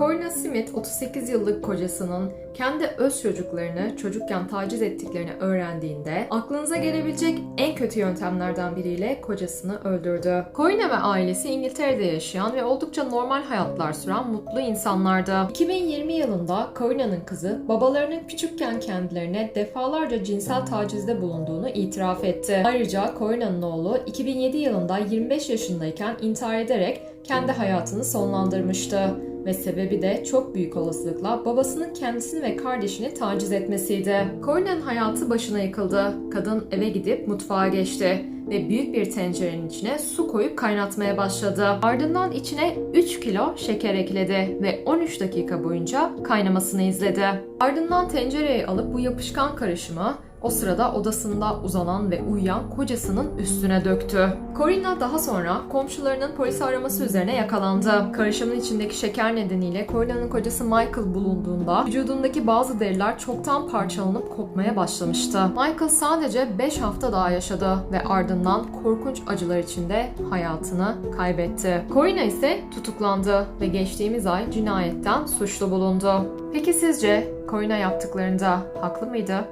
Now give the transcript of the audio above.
Corina Smith 38 yıllık kocasının kendi öz çocuklarını çocukken taciz ettiklerini öğrendiğinde aklınıza gelebilecek en kötü yöntemlerden biriyle kocasını öldürdü. Corina ve ailesi İngiltere'de yaşayan ve oldukça normal hayatlar süren mutlu insanlardı. 2020 yılında Corina'nın kızı babalarının küçükken kendilerine defalarca cinsel tacizde bulunduğunu itiraf etti. Ayrıca Corina'nın oğlu 2007 yılında 25 yaşındayken intihar ederek kendi hayatını sonlandırmıştı ve sebebi de çok büyük olasılıkla babasının kendisini ve kardeşini taciz etmesiydi. Corina'nın hayatı başına yıkıldı. Kadın eve gidip mutfağa geçti ve büyük bir tencerenin içine su koyup kaynatmaya başladı. Ardından içine 3 kilo şeker ekledi ve 13 dakika boyunca kaynamasını izledi. Ardından tencereye alıp bu yapışkan karışımı o sırada odasında uzanan ve uyuyan kocasının üstüne döktü. Corina daha sonra komşularının polisi araması üzerine yakalandı. Karışımın içindeki şeker nedeniyle Corina'nın kocası Michael bulunduğunda vücudundaki bazı deriler çoktan parçalanıp kopmaya başlamıştı. Michael sadece 5 hafta daha yaşadı ve ardından korkunç acılar içinde hayatını kaybetti. Corina ise tutuklandı ve geçtiğimiz ay cinayetten suçlu bulundu. Peki sizce Corina yaptıklarında haklı mıydı?